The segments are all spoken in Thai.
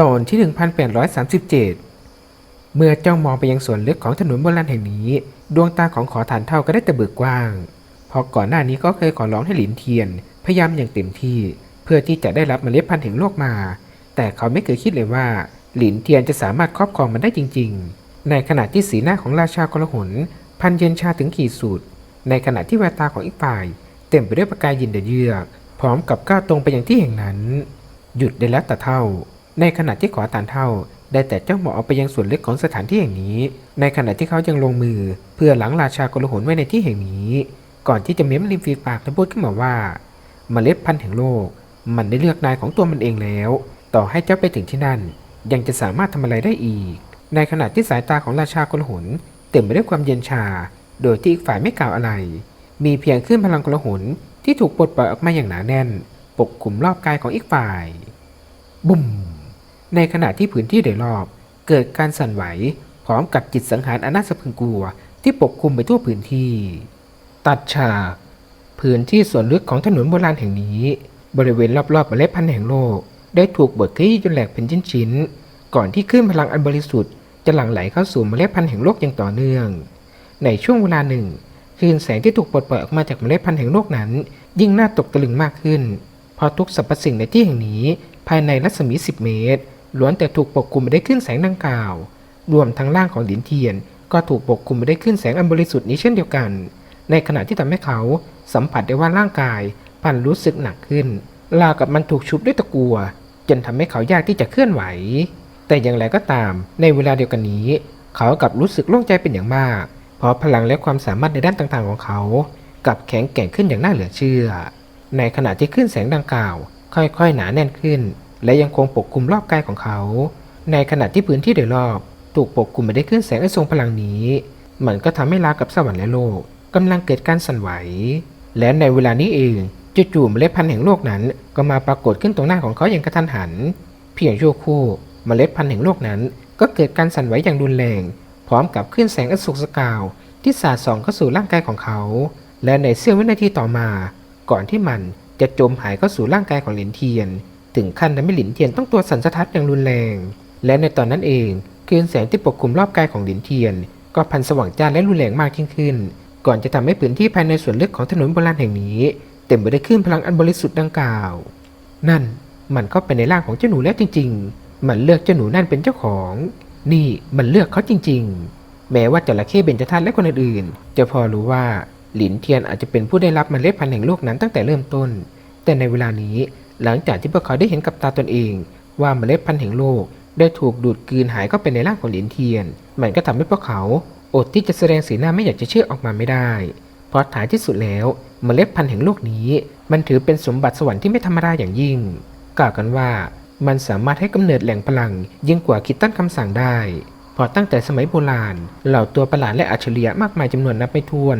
ตอนที่ 1837 เมื่อจ้องมองไปยังส่วนลึกของถนนโบราณแห่งนี้ ดวงตาของขอฐานเท่าก็ได้แต่เบิกกว้าง เพราะก่อนหน้านี้ก็เคยขอร้องให้หลินเทียน พยายามอย่างเต็มที่ เพื่อที่จะได้รับเมล็ดพันธุ์แห่งโลกมา แต่เขาไม่เคยคิดเลยว่า หลินเทียนจะสามารถครอบครองมันได้จริง ๆ ในขณะที่สีหน้าของราชากลหนพันเย็นชาถึงขีดสุด ในขณะที่แววตาของอีกฝ่าย เต็มไปด้วยประกายยินเดเยือก พร้อมกับก้าวตรงไปยังที่แห่งนั้น หยุดได้แล้วแต่เท่า ในขณะที่ขอตานเท่า ได้แต่เจ้องมองออกไปยังส่วนลึกของสถานที่แห่งนี้ ในขณะที่เขายังลงมือ เพื่อหลังราชากลหนไว้ในที่แห่งนี้ ก่อนที่จะเม้มริมฝีปากและพูดขึ้นมาว่าเมล็ดพันธุ์แห่งโลก มันได้เลือกนายของตัวมันเองแล้ว ต่อให้เจ้าไปถึงที่นั่น ยังจะสามารถทำอะไรได้อีก ในขณะที่สายตาของราชากลหนเต็มไปด้วยความเย็นชา โดยที่อีกฝ่ายไม่กล่าวอะไร มีเพียงขึ้นพลังกลหนที่ถูกปลดปล่อยออกมาอย่างหนาแน่น ปกคลุมรอบกายของอีกฝ่ายบุ้ม ในขณะที่พื้นที่โดยรอบ เกิดการสั่นไหวพร้อมกับจิตสังหารอนาสะพึงกลัวที่ปกคลุมไปทั่วพื้นที่ ตัดฉากพื้นที่ส่วนลึกของถนนโบราณแห่งนี้ บริเวณรอบๆเมล็ดพันธุ์แห่งโลก ได้ถูกบดขยี้จนแหลกเป็นชิ้นๆก่อนที่คลื่นพลังอันบริสุทธิ์จะหลั่งไหลเข้าสู่เมล็ดพันธุ์แห่งโลกอย่างต่อเนื่อง ในช่วงเวลาหนึ่งคลื่นแสงที่ถูกปลดปล่อยออกมาจากเมล็ดพันธุ์แห่งโลกนั้น ยิ่งน่าตกตะลึงมากขึ้นเพราะทุกสรรพสิ่งในที่แห่งนี้ภายในรัศมี 10 เมตร ล้วนแต่ถูกปกคลุมไปด้วยคลื่นแสงดังกล่าว รวมทั้งร่างของหลินเทียน ก็ถูกปกคลุมไปด้วยคลื่นแสงอันบริสุทธิ์นี้เช่นเดียวกัน ในขณะที่ทำให้เขาสัมผัสได้ว่าร่างกายพันรู้สึกหนักขึ้นราวกับมันถูกชุบด้วยตะกัว จนทำให้เขายากที่จะเคลื่อนไหว แต่อย่างไรก็ตาม ในเวลาเดียวกันนี้ เขากลับรู้สึกโล่งใจเป็นอย่างมาก เพราะพลังและความสามารถในด้านต่างๆของเขากลับแข็งแกร่งขึ้นอย่างน่าเหลือเชื่อ ในขณะที่คลื่นแสงดังกล่าว ค่อยๆหนาแน่นขึ้น และยังคงปกคลุมรอบกายของเขา ในขณะที่พื้นที่โดยรอบ ถูกปกคลุมไปด้วยคลื่นแสงอันทรงพลังนี้ มันก็ทำให้ราวกับสวรรค์และโลกกำลังเกิดการสั่นไหว และในเวลานี้เองจู่ๆเมล็ดพันธุ์แห่งโลกนั้น ก็มาปรากฏขึ้นตรงหน้าของเขาอย่างกระทันหัน เพียงชั่วครู่เมล็ดพันธุ์แห่งโลกนั้น ก็เกิดการสั่นไหวอย่างรุนแรง พร้อมกับคลื่นแสงอันสุกสกาว ที่สาดส่องเข้าสู่ร่างกายของเขา และในเสี้ยววินาทีต่อมา ก่อนที่มันจะจมหายเข้าสู่ร่างกายของเหลินเทียน ถึงขั้นทำให้หลินเทียนต้องตัวสั่นสะท้านอย่างรุนแรง และในตอนนั้นเองคลื่นแสงที่ปกคลุมรอบกายของหลินเทียน ก็พันสว่างจ้าและรุนแรงมากยิ่งขึ้น ก่อนจะทำให้พื้นที่ภายในส่วนลึกของถนนโบราณแห่งนี้ เต็มไปด้วยคลื่นพลังอันบริสุทธิ์ดังกล่าว นั่นมันเข้าไปในร่างของเจ้าหนูแล้วจริง ๆ มันเลือกเจ้าหนูนั่นเป็นเจ้าของ นี่มันเลือกเขาจริง ๆ แม้ว่าจระเข้เบญจทันและคนอื่นๆจะพอรู้ว่าหลินเทียนอาจจะเป็นผู้ได้รับเมล็ดพันธุ์แห่งโลกนั้นตั้งแต่เริ่มต้น แต่ในเวลานี้ หลังจากที่พวกเขาได้เห็นกับตาตนเอง ว่าเมล็ดพันธุ์แห่งโลกได้ถูกดูดกลืนหายเข้าไปในร่างของหลินเทียน มันก็ทำให้พวกเขาอดที่จะแสดงสีหน้าไม่อยากจะเชื่อออกมาไม่ได้ เพราะท้ายที่สุดแล้วเมล็ดพันธุ์แห่งโลกนี้ มันถือเป็นสมบัติสวรรค์ที่ไม่ธรรมดาอย่างยิ่ง กล่าวกันว่ามันสามารถให้กำเนิดแหล่งพลังยิ่งกว่าคิดตั้นคำสั่งได้เพราะตั้งแต่สมัยโบราณ เหล่าตัวประหลาดและอัจฉริยะมากมายจำนวนนับไม่ถ้วน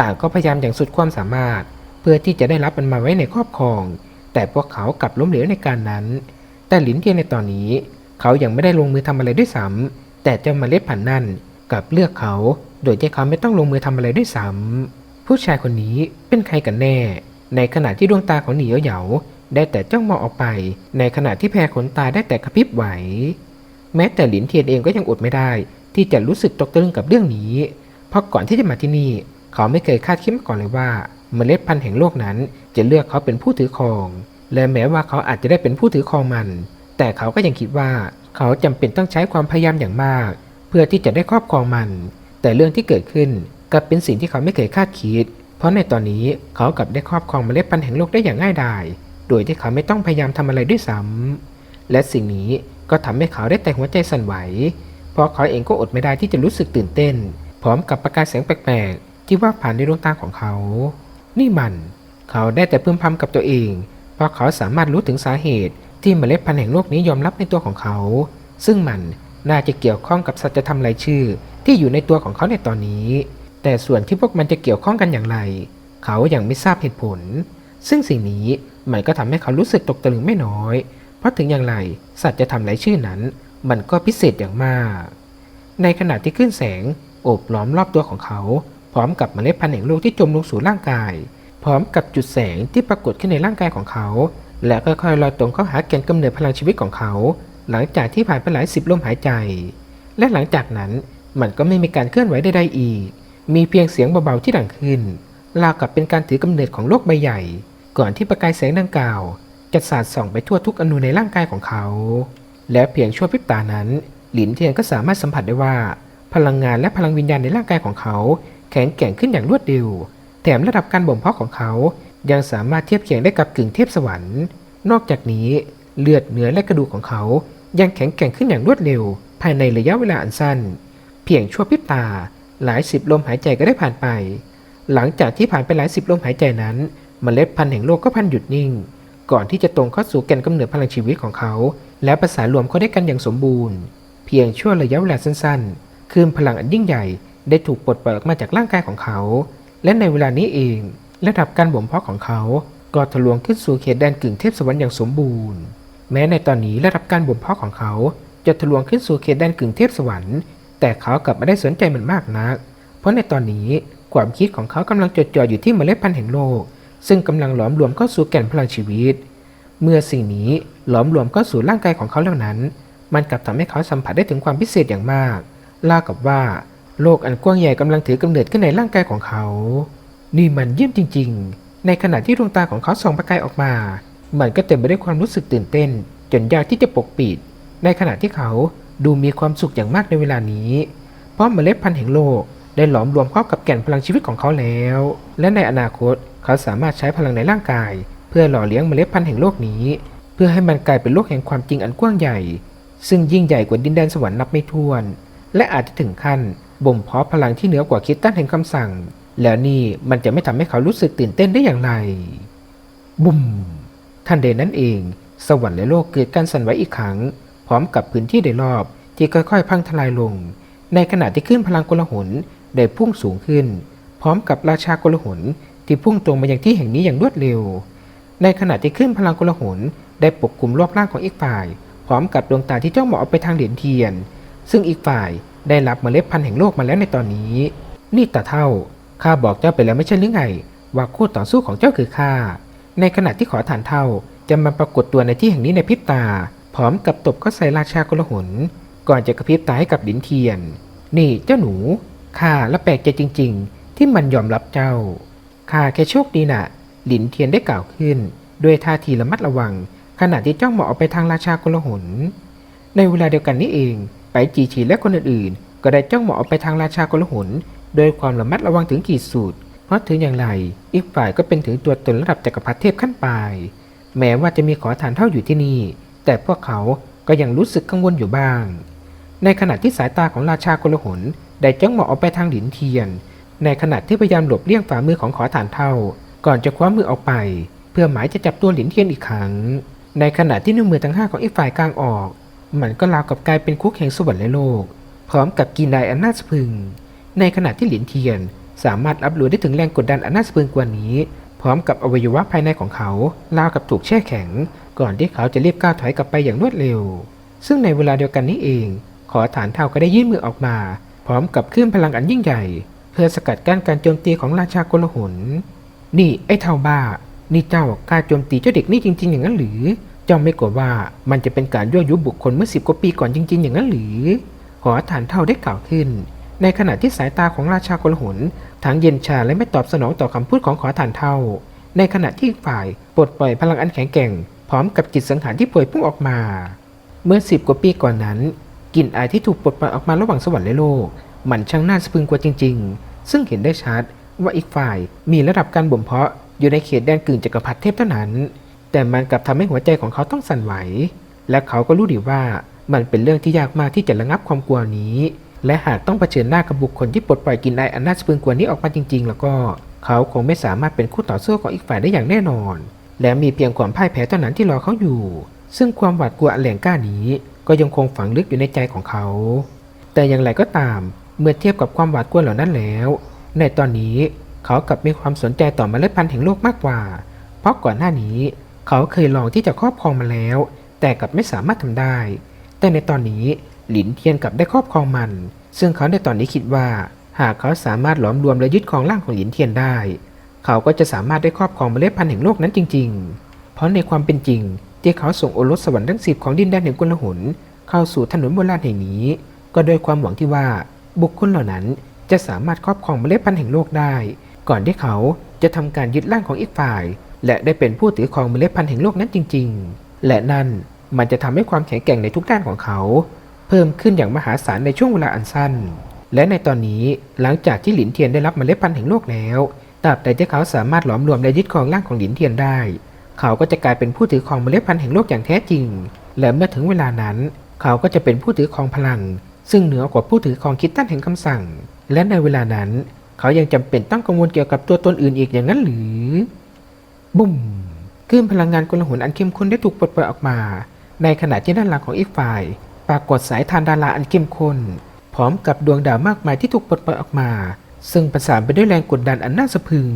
ต่างก็พยายามอย่างสุดความสามารถ เพื่อที่จะได้รับมันมาไว้ในครอบครอง แต่พวกเขากลับล้มเหลวในการนั้น แต่หลินเทียนในตอนนี้ เขายัางไม่ได้ลงมือทำอะไรด้วยซ้ำแต่เจ้าเมล็ดพันธุ์นั่นกลับเลือกเขา โดยที่เขาไม่ต้องลงมือทำอะไรด้วยซ้ำผู้ชายคนนี้เป็นใครกันแน่ ในขณะที่ดวงตาของหนีเหยาได้แต่จ้องมองออกไป ในขณะที่แพรขนตาได้แต่กระพริบไหว แม้แต่หลินเทียนเองก็ยังอดไม่ได้ ที่จะรู้สึกตกตะลึงกับเรื่องนี้ เพราะก่อนที่จะมาที่นี่ เขาไม่เคยคาดคิดมาก่อนเลยว่า เมล็ดพันธุ์แห่งโลกนั้น จะเลือกเขาเป็นผู้ถือครอง และแม้ว่าเขาอาจจะได้เป็นผู้ถือครองมัน แต่เขาก็ยังคิดว่าเขาจำเป็นต้องใช้ความพยายามอย่างมาก เพื่อที่จะได้ครอบครองมัน แต่เรื่องที่เกิดขึ้นกลับเป็นสิ่งที่เขาไม่เคยคาดคิด เพราะในตอนนี้เขากลับได้ครอบครองเมล็ดพันธุ์แห่งโลกได้อย่างง่ายดาย โดยที่เขาไม่ต้องพยายามทำอะไรด้วยซ้ำและสิ่งนี้ก็ทำให้เขาได้แต่หัวใจสั่นไหว เพราะเขาเองก็อดไม่ได้ที่จะรู้สึกตื่นเต้น พร้อมกับประกายแสงแปลกๆที่ว่าผ่านในดวงตาของเขา นี่มัน เขาได้แต่พึมพำกับตัวเอง เพราะเขาสามารถรู้ถึงสาเหตุที่เมล็ดพันธุ์แห่งโลกนี้ยอมรับในตัวของเขา ซึ่งมันน่าจะเกี่ยวข้องกับสัจธรรมรายชื่อ ที่อยู่ในตัวของเขาในตอนนี้ แต่ส่วนที่พวกมันจะเกี่ยวข้องกันอย่างไร เขายัางไม่ทราบเหตุผล ซึ่งสิ่งนี้มันก็ทำให้เขารู้สึกตกตะลึงไม่น้อย เพราะถึงอย่างไรสัจธรรมรายชื่อนั้น มันก็พิเศษอย่างมาก ในขณะที่คลื่นแสงโอบล้อมรอบตัวของเขา พร้อมกับเมล็ดพันธุ์แห่งโลกที่จมลงสู่ร่างกาย พร้อมกับจุดแสงที่ปรากฏขึ้นในร่างกายของเขา และค่อยๆลอยตรงเข้าหาแกนกำเนิดพลังชีวิตของเขา หลังจากที่ผ่านไปหลายสิบลมหายใจ และหลังจากนั้นมันก็ไม่มีการเคลื่อนไหวใดๆอีก มีเพียงเสียงเบาๆที่ดังขึ้นราวกับเป็นการถือกำเนิดของโลกใบใหญ่ ก่อนที่ประกายแสงดังกล่าว จะสาดส่องไปทั่วทุกอนูในร่างกายของเขา และเพียงชั่วพริบตานั้น หลินเทียนก็สามารถสัมผัสได้ว่า พลังงานและพลังวิญญาณในร่างกายของเขา แข็งแกร่งขึ้นอย่างรวดเร็ว แถมระดับการบ่มเพาะของเขา ยังสามารถเทียบเคียงได้กับกึ่งเทพสวรรค์ นอกจากนี้เลือดเนื้อและกระดูกของเขา ยังแข็งแกร่งขึ้นอย่างรวดเร็ว ภายในระยะเวลาอันสั้น เพียงชั่วพริบตา หลายสิบลมหายใจก็ได้ผ่านไป หลังจากที่ผ่านไปหลายสิบลมหายใจนั้นเมล็ดพันธุ์แห่งโลกก็พันหยุดนิ่ง ก่อนที่จะตรงเข้าสู่แก่นกำเนิดพลังชีวิตของเขา และประสานรวมเข้าด้วยกันอย่างสมบูรณ์ เพียงชั่วระยะเวลาสั้นๆ คืนพลังอันยิ่งใหญ่ ได้ถูกปลดปล่อยออกมาจากร่างกายของเขา และในเวลานี้เองระดับการบ่มเพาะของเขาก็ทะลวงขึ้นสู่เขตแดนกึ่งเทพสวรรค์อย่างสมบูรณ์ แม้ในตอนนี้ระดับการบ่มเพาะของเขา จะทะลวงขึ้นสู่เขตแดนกึ่งเทพสวรรค์แต่เขากลับไม่ได้สนใจมันมากนัก เพราะในตอนนี้ความคิดของเขากำลังจดจ่ออยู่ที่เมล็ดพันธุ์แห่งโลก ซึ่งกำลังหลอมรวมเข้าสู่แก่นพลังชีวิต เมื่อสิ่งนี้หลอมรวมเข้าสู่ร่างกายของเขาแล้วนั้น มันกลับทำให้เขาสัมผัสได้ถึงความพิเศษอย่างมากลากับว่า โลกอันกว้างใหญ่กำลังถือกำเนิดขึ้นในร่างกายของเขา นี่มันเยี่ยมจริง ๆ ในขณะที่ดวงตาของเขาส่องประกายออกมา มันก็เต็มไปด้วยความรู้สึกตื่นเต้น จนยากที่จะปกปิด ในขณะที่เขาดูมีความสุขอย่างมากในเวลานี้ เพราะเมล็ดพันธุ์แห่งโลกได้หลอมรวมเข้ากับแก่นพลังชีวิตของเขาแล้ว และในอนาคตเขาสามารถใช้พลังในร่างกาย เพื่อหล่อเลี้ยงเมล็ดพันธุ์แห่งโลกนี้ เพื่อให้มันกลายเป็นโลกแห่งความจริงอันกว้างใหญ่ ซึ่งยิ่งใหญ่กว่าดินแดนสวรรค์นับไม่ถ้วน และอาจจะถึงขั้น บ่มเพาะพลังที่เหนือกว่าคิดตันแห่งคำสั่ง แล้วนี่มันจะไม่ทำให้เขารู้สึกตื่นเต้นได้อย่างไร บุ้มทันใดนั้นเอง สวรรค์และโลกเกิดการสั่นไหวอีกครั้ง พร้อมกับพื้นที่โดยรอบที่ค่อยๆ พังทลายลง ในขณะที่ขึ้นพลังกลหนได้พุ่งสูงขึ้น พร้อมกับราชากลหนที่พุ่งตรงมายังที่แห่งนี้อย่างรวดเร็ว ในขณะที่ขึ้นพลังกลหนได้ปกคลุมรอบร่างของอีกฝ่าย พร้อมกับดวงตาที่จ้องมองออกไปทางเหรียญเทียน ซึ่งอีกฝ่าย ได้รับเมล็ดพันธุ์แห่งโลกมาแล้วในตอนนี้ นี่ตาเท่า ข้าบอกเจ้าไปแล้วไม่ใช่หรือไง ว่าคู่ต่อสู้ของเจ้าคือข้า ในขณะที่ขอฐานเท่าจะมาปรากฏตัวในที่แห่งนี้ในพริบตา พร้อมกับตบเข้าใส่ราชากลหน ก่อนจะกระพริบตาให้กับดินเทียน นี่เจ้าหนู ข้าและแปลกใจจริง ๆ ที่มันยอมรับเจ้า ข้าแค่โชคดีน่ะหลินเทียนได้กล่าวขึ้น ด้วยท่าทีระมัดระวัง ขณะที่จ้องมองออกไปทางราชากลหน ในเวลาเดียวกันนี้เอง ไปจีฉีและคนอื่นๆ ก็ได้จ้องมองออกไปทางราชากลหนโดยความระมัดระวังถึงขีดสุด เพราะถึงอย่างไร อีกฝ่ายก็เป็นถึงตัวตนระดับจักรพรรดิเทพขั้นปลายแม้ว่าจะมีขอทานเท่าอยู่ที่นี่ แต่พวกเขาก็ยังรู้สึกกังวลอยู่บ้าง ในขณะที่สายตาของราชากลหนได้จ้องมองออกไปทางหลินเทียน ในขณะที่พยายามหลบเลี่ยงฝ่ามือของขอฐานเท่า ก่อนจะคว้ามือออกไป เพื่อหมายจะจับตัวหลินเทียนอีกครั้ง ในขณะที่นิ้วมือทั้งห้าของอีกฝ่ายกลางออก มันก็ราวกับกลายเป็นคุกแห่งสวรรค์และโลก พร้อมกับกินนายอันน่าสะพึง ในขณะที่หลินเทียน สามารถรับรู้ได้ถึงแรงกดดันอันน่าสะพึงกว่านี้ พร้อมกับอวัยวะภายในของเขาราวกับถูกแช่แข็ง ก่อนที่เขาจะรีบก้าวถอยกลับไปอย่างรวดเร็ว ซึ่งในเวลาเดียวกันนี้เอง ขอฐานเท่าก็ได้ยื่นมือออกมา พร้อมกับคลื่นพลังอันยิ่งใหญ่ เพื่อสกัดกั้นการโจมตีของราชากลหนนี่ไอ้เท่าบ้านี่เจ้ากล้าโจมตีเจ้าเด็กนี่จริง ๆ อย่างนั้นหรือ เจ้าไม่กลัวว่ามันจะเป็นการยั่วยุบุคคลเมื่อสิบกว่าปีก่อนจริง ๆ อย่างนั้นหรือขอฐานเท่าได้กล่าวขึ้น ในขณะที่สายตาของราชากลหนทั้งเย็นชาและไม่ตอบสนองต่อคำพูดของขอฐานเท่า ในขณะที่อีกฝ่ายปลดปล่อยพลังอันแข็งแกร่ง พร้อมกับจิตสังหารที่ป่วยพุ่งออกมา เมื่อสิบกว่าปีก่อนนั้นกลิ่นอายที่ถูกปลดปล่อยออกมาระหว่างสวรรค์และโลก มันช่างน่าสะพึงกว่าจริง ๆ ซึ่งเห็นได้ชัดว่าอีกฝ่ายมีระดับการบ่มเพาะอยู่ในเขตแดนกึ่งจักรพรรดิเทพเท่านั้น แต่มันกลับทำให้หัวใจของเขาต้องสั่นไหว และเขาก็รู้ดีว่ามันเป็นเรื่องที่ยากมากที่จะระงับความกลัวนี้ และหากต้องเผชิญหน้ากับบุคคลที่ปลดปล่อยกินไออันน่าสะพรึงกว่านี้ออกมาจริง ๆ แล้วก็ เขาคงไม่สามารถเป็นคู่ต่อสู้ของอีกฝ่ายได้อย่างแน่นอน และมีเพียงความพ่ายแพ้เท่านั้นที่รอเขาอยู่ ซึ่งความหวาดกลัวอันแรงกล้านี้ก็ยังคงฝังลึกอยู่ในใจของเขา แต่อย่างไรก็ตาม เมื่อเทียบกับความหวาดกลัวเหล่านั้นแล้ว ในตอนนี้เขากลับมีความสนใจต่อเมล็ดพันธุ์แห่งโลกมากกว่า เพราะก่อนหน้านี้ เขาเคยลองที่จะครอบครองมาแล้ว แต่กลับไม่สามารถทำได้ แต่ในตอนนี้หลินเทียนกลับได้ครอบครองมัน ซึ่งเขาในตอนนี้คิดว่า หากเขาสามารถหลอมรวมและยึดครองร่างของหลินเทียนได้ เขาก็จะสามารถได้ครอบครองเมล็ดพันธุ์แห่งโลกนั้นจริง ๆ เพราะในความเป็นจริง ที่เขาส่งโอรสสวรรค์ทั้งสิบของดินแดนแห่งกุลหุนเข้าสู่ถนนโบราณแห่งนี้ ก็โดยความหวังที่ว่าบุคคลเหล่านั้นจะสามารถครอบครองเมล็ดพันธุ์แห่งโลกได้ ก่อนที่เขาจะทำการยึดร่างของอีกฝ่าย และได้เป็นผู้ถือครองเมล็ดพันธุ์แห่งโลกนั้นจริง ๆ และนั่นมันจะทำให้ความแข็งแกร่งในทุกด้านของเขา เพิ่มขึ้นอย่างมหาศาลในช่วงเวลาอันสั้น และในตอนนี้หลังจากที่หลินเทียนได้รับเมล็ดพันธุ์แห่งโลกแล้วตราบใดที่เขาสามารถหลอมรวมและยึดครองร่างของหลินเทียนได้ เขาก็จะกลายเป็นผู้ถือครองเมล็ดพันธุ์แห่งโลกอย่างแท้จริง และเมื่อถึงเวลานั้น เขาก็จะเป็นผู้ถือครองพลัง ซึ่งเหนือกว่าผู้ถือครองคิดตั้นแห่งคำสั่ง และในเวลานั้น เขายังจำเป็นต้องกังวลเกี่ยวกับตัวตนอื่นอีกอย่างนั้นหรือ บุ้มคลื่นพลังงานกลหุนอันเข้มข้นได้ถูกปลดปล่อยออกมา ในขณะที่ด้านหลังของอีกฝ่าย ปรากฏสายทานดาราอันเข้มข้นพร้อมกับดวงดาวมากมายที่ถูกปลดปล่อยออกมา ซึ่งประสานไปด้วยแรงกดดันอันน่าสะพรึง